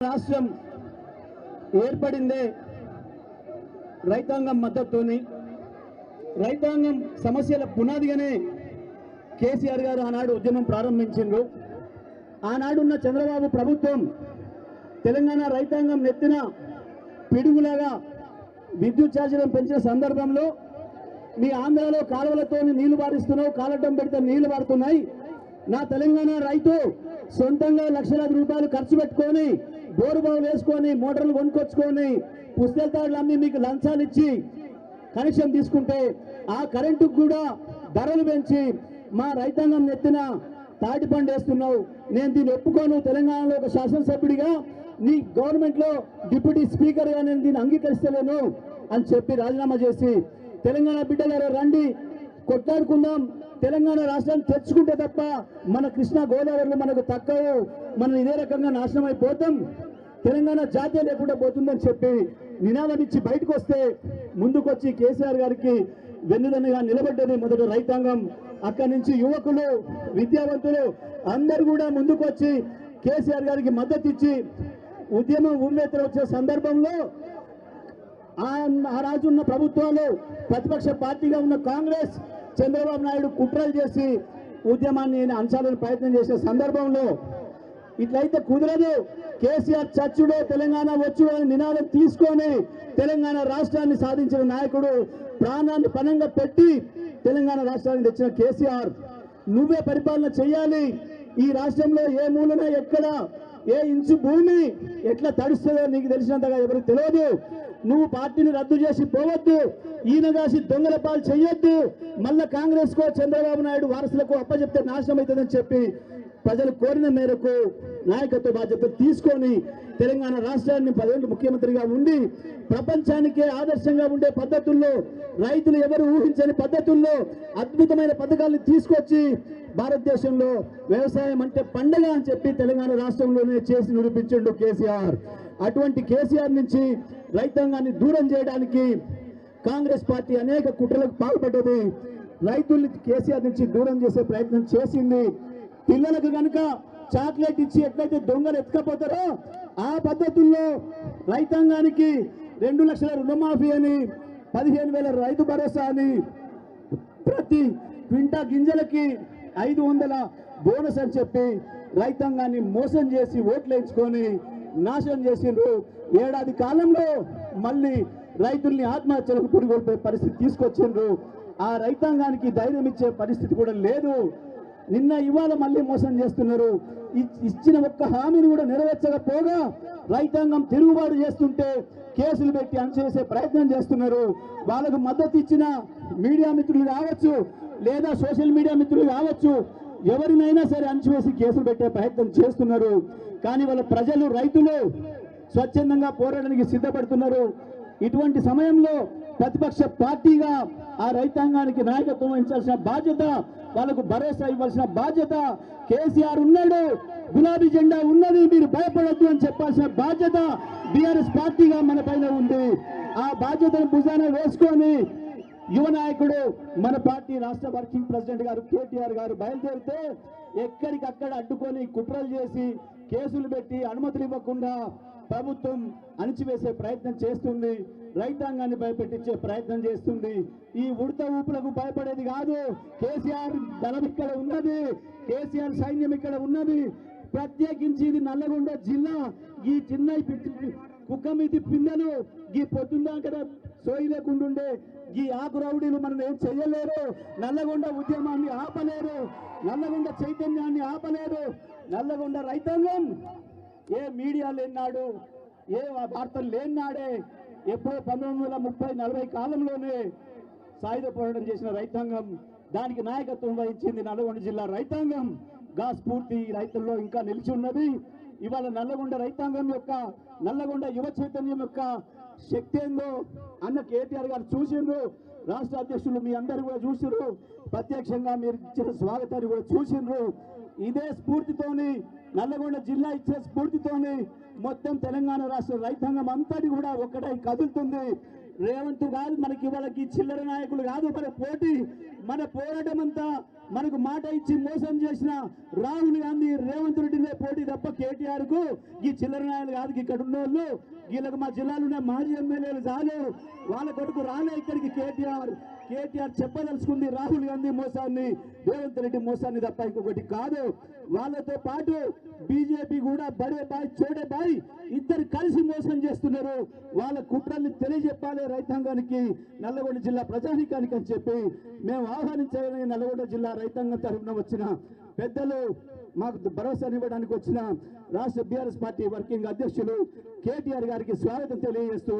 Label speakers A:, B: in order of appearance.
A: రాష్ట్రం ఏర్పడిందే రైతాంగం మద్దతుని రైతాంగం సమస్యల పునాదిగానే కేసీఆర్ గారు ఆనాడు ఉద్యమం ప్రారంభించిండ్రు. ఆనాడున్న చంద్రబాబు ప్రభుత్వం తెలంగాణ రైతాంగం నెత్తిన పిడుగులాగా విద్యుత్ ఛార్జీలను పెంచిన సందర్భంలో మీ ఆంధ్రాలో కాలువలతో నీళ్ళు బారిస్తున్నావు కాలటం పెడితే నీళ్ళు పారుతున్నాయి. నా తెలంగాణ రైతు సొంతంగా లక్షలాది రూపాయలు ఖర్చు పెట్టుకొని బోరుబావులు వేసుకొని మోటార్లు కొనుక్కొచ్చుకొని పుస్తకాలు అమ్మి మీకు లంచాలు ఇచ్చి కనెక్షన్ తీసుకుంటే ఆ కరెంటుకు కూడా ధరలు పెంచి మా రైతాంగం నెత్తిన తాటి పండు వేస్తున్నావు. నేను దీన్ని ఒప్పుకోను. తెలంగాణలో ఒక శాసనసభ్యుడిగా నీ గవర్నమెంట్లో డిప్యూటీ స్పీకర్గా నేను దీన్ని అంగీకరిస్తలేను అని చెప్పి రాజీనామా చేసి తెలంగాణ బిడ్డగారు రండి కొట్లాడుకుందాం. తెలంగాణ రాష్ట్రాన్ని తెచ్చుకుంటే తప్ప మన కృష్ణా గోదావరిలో మనకు తక్కువ. మనం ఇదే రకంగా నాశనం అయిపోతాం. తెలంగాణ జాతీయ లేకుండా పోతుందని చెప్పి నినాదం ఇచ్చి బయటకు వస్తే ముందుకొచ్చి కేసీఆర్ గారికి వెన్నుదన్నుగా నిలబడ్డది మొదట రైతాంగం. అక్కడి నుంచి యువకులు విద్యావంతులు అందరు కూడా ముందుకొచ్చి కేసీఆర్ గారికి మద్దతు ఇచ్చి ఉద్యమం ఉమ్మేత్తలు వచ్చే సందర్భంలో ఆ ఆ రాజు ఉన్న ప్రభుత్వాలు ప్రతిపక్ష పార్టీగా ఉన్న కాంగ్రెస్ చంద్రబాబు నాయుడు కుట్రలు చేసి ఉద్యమాన్ని అంశాలను ప్రయత్నం చేసే సందర్భంలో ఇట్లయితే కుదరదు. కేసీఆర్ చచ్చుడే తెలంగాణ వచ్చు అని నినాదం తీసుకొని తెలంగాణ రాష్ట్రాన్ని సాధించిన నాయకుడు ప్రాణాన్ని పనంగా పెట్టి తెలంగాణ రాష్ట్రాన్ని తెచ్చిన కేసీఆర్. నువ్వే పరిపాలన చేయాలి. ఈ రాష్ట్రంలో ఏ మూలన ఎక్కడ ఏ ఇంచు భూమి ఎట్లా తడుస్తుందో నీకు తెలిసినంతగా ఎవరికి తెలియదు. నువ్వు పార్టీని రద్దు చేసి పోవద్దు. ఈయన కాసి దొంగల పాలు చేయొద్దు మళ్ళా కాంగ్రెస్ కో చంద్రబాబు నాయుడు వారసులకు అప్పచెప్తే నాశనం అవుతుందని చెప్పి ప్రజలు కోరిన మేరకు నాయకత్వ బాధ్యత తీసుకొని తెలంగాణ రాష్ట్రాన్ని పదేళ్ళు ముఖ్యమంత్రిగా ఉండి ప్రపంచానికే ఆదర్శంగా ఉండే పద్ధతుల్లో రైతులు ఎవరు ఊహించని పద్ధతుల్లో అద్భుతమైన పథకాలను తీసుకొచ్చి భారతదేశంలో వ్యవసాయం అంటే పండగ అని చెప్పి తెలంగాణ రాష్ట్రంలోనే చేసి నిరూపించిండు కేసీఆర్. అటువంటి కేసీఆర్ నుంచి రైతాంగాన్ని దూరం చేయడానికి కాంగ్రెస్ పార్టీ అనేక కుట్రలకు పాల్పడ్డది. రైతుల్ని కేసీఆర్ నుంచి దూరం చేసే ప్రయత్నం చేసింది. పిల్లలకు గనుక చాక్లెట్ ఇచ్చి ఎట్లయితే దొంగలు ఎత్తుకపోతారో ఆ పద్ధతుల్లో రైతాంగానికి రెండు లక్షల రుణమాఫీ అని పదిహేను వేల రైతు భరోసా అని ప్రతి క్వింటా గింజలకి ఐదు వందల బోనస్ అని చెప్పి రైతాంగాన్ని మోసం చేసి ఓట్లు వేయించుకొని నాశనం చేసిండ్రు. ఏడాది కాలంలో మళ్ళీ రైతుల్ని ఆత్మహత్యలకు పురిగొల్పే పరిస్థితి తీసుకొచ్చిండ్రు. ఆ రైతాంగానికి ధైర్యం ఇచ్చే పరిస్థితి కూడా లేదు. నిన్న ఇవాళ మళ్ళీ మోసం చేస్తున్నారు. ఇ- ఇచ్చిన ఒక్క హామీని కూడా నెరవేర్చకపోగా రైతాంగం తిరుగుబాటు చేస్తుంటే కేసులు పెట్టి అణచేసే ప్రయత్నం చేస్తున్నారు. వాళ్ళకు మద్దతు ఇచ్చిన మీడియా మిత్రులు కావచ్చు లేదా సోషల్ మీడియా మిత్రులు కావచ్చు ఎవరినైనా సరే అణచివేసి కేసులు పెట్టే ప్రయత్నం చేస్తున్నారు. కానీ వాళ్ళ ప్రజలు రైతులు స్వచ్ఛందంగా పోరాడడానికి సిద్ధపడుతున్నారు. ఇటువంటి సమయంలో ప్రతిపక్ష పార్టీగా ఆ రైతాంగానికి నాయకత్వం వహించాల్సిన బాధ్యత వాళ్ళకు భరోసా ఇవ్వాల్సిన బాధ్యత కేసీఆర్ ఉన్నాడు. గులాబీ జెండా ఉన్నది మీరు భయపడొద్దు అని చెప్పాల్సిన బాధ్యత బీఆర్ఎస్ పార్టీగా మన పైన ఉంది. ఆ బాధ్యతను భుజాన వేసుకొని యువ నాయకుడు మన పార్టీ రాష్ట్ర వర్కింగ్ ప్రెసిడెంట్ గారు కేటీఆర్ గారు బయలుదేరితే ఎక్కడికక్కడ అడ్డుకొని కుట్రలు చేసి కేసులు పెట్టి అనుమతులు ఇవ్వకుండా ప్రభుత్వం అణిచివేసే ప్రయత్నం చేస్తుంది రైతాంగాన్ని భయపెట్టించే ప్రయత్నం చేస్తుంది. ఈ ఉడత ఊపులకు భయపడేది కాదు. కేసీఆర్ దళం ఇక్కడ ఉన్నది కేసీఆర్ సైన్యం ఇక్కడ ఉన్నది. ప్రత్యేకించి ఇది నల్లగొండ జిల్లా. ఈ చిన్న పిచ్చి- కుక్క మీది పిందెలు ఈ పొద్దుందాక సోయి లేకుండుండే ఈ ఆకు రౌడీలు మనం ఏం చేయలేరు నల్లగొండ ఉద్యమాన్ని ఆపలేరు. నల్లగొండ చైతన్యాన్ని ఆపలేరు. నల్లగొండ రైతాంగం ఏ మీడియా లేనాడు ఏ వార్తలు లేనాడే ఎప్పుడో పంతొమ్మిది వందల ముప్పై నలభై కాలంలోనే సాయుధ పోరాటం చేసిన రైతాంగం దానికి నాయకత్వం వహించింది నల్గొండ జిల్లా రైతాంగం. గా స్ఫూర్తి ఈ రైతుల్లో ఇంకా నిలిచి ఉన్నది. ఇవాళ నల్లగొండ రైతాంగం యొక్క నల్లగొండ యువ చైతన్యం యొక్క శక్తి ఏందో అన్న కేటీఆర్ గారు చూసిండ్రు. రాష్ట్ర అధ్యక్షులు మీ అందరు కూడా చూసిండ్రు. ప్రత్యక్షంగా మీరు ఇచ్చిన స్వాగతాన్ని కూడా చూసిండ్రు. ఇదే స్ఫూర్తితోని నల్లగొండ జిల్లా ఇచ్చే స్ఫూర్తితోని మొత్తం తెలంగాణ రాష్ట్ర రైతాంగం అంతటి కూడా ఒక్కటై కదులుతుంది. రేవంత్ కాదు మనకి వాళ్ళకి చిల్లర నాయకులు కాదు మన పోటీ మన పోరాటం అంతా మనకు మాట ఇచ్చి మోసం చేసిన రాహుల్ గాంధీ రేవంత్ రెడ్డినే పోటీ తప్ప కేటీఆర్కు ఈ చిల్లర నాయలు కాదు ఇక్కడ ఉన్న వాళ్ళు వీళ్ళకి మా జిల్లాలోనే మాజీ ఎమ్మెల్యేలు చాలు. వాళ్ళ కొడుకు రాలే ఇక్కడికి కేటీఆర్. కేటీఆర్ చెప్పదలుచుకుంది రాహుల్ గాంధీ మోసాన్ని రేవంత్ రెడ్డి మోసాన్ని తప్ప ఇంకొకటి కాదు. వాళ్ళతో పాటు బీజేపీ కూడా బడే బాయ్ చోడే బాయ్ ఇద్దరు కలిసి మోసం చేస్తున్నారు. వాళ్ళ కుట్రల్ని తెలియజెప్పాలి రైతాంగానికి నల్లగొండ జిల్లా ప్రజానికానికి అని చెప్పి మేము ఆహ్వానించాలని నల్లగొండ జిల్లా రైతాంగం తరఫున వచ్చిన పెద్దలు మాకు భరోసానివ్వడానికి వచ్చిన రాష్ట్ర బీఆర్ఎస్ పార్టీ వర్కింగ్ అధ్యక్షులు కేటీఆర్ గారికి స్వాగతం తెలియజేస్తూ